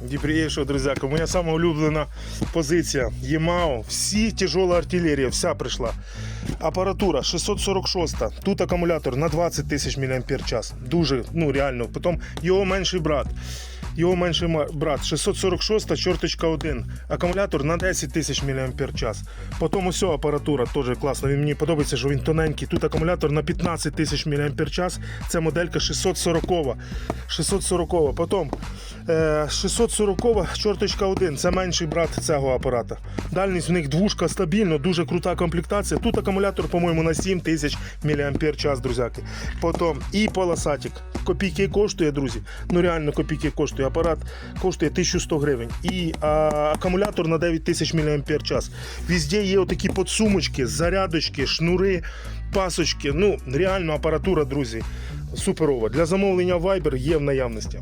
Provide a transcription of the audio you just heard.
Дібрієшо, друзяка, моя сама улюблена позиція. ЄМАО, всі тяжола артилерія, вся прийшла. Апаратура 646. Тут акумулятор на 20 тисяч мАч. Дуже, ну реально. Потім його менший брат. Його менший брат 646, чорточка 1. Акумулятор на 10 тисяч мАч. Потім усе апаратура теж класно. Він мені подобається, що він тоненький. Тут акумулятор на 15 тисяч мАч. Це моделька 640. 640. Потім 640 чорточка 1. Це менший брат цього апарата. Дальність в них двушка стабільно, дуже крута комплектація. Тут акумулятор, по-моєму, на 7 тисяч мАч, друзяки. Потім і полосатик. Копійки коштує, друзі. Ну реально копійки коштує. Апарат коштує 1100 гривень. І а, акумулятор на 9 тисяч мАч. Везде є отакі подсумочки, зарядочки, шнури, пасочки. Ну, реально апаратура, друзі, суперова. Для замовлення Viber є в наявності.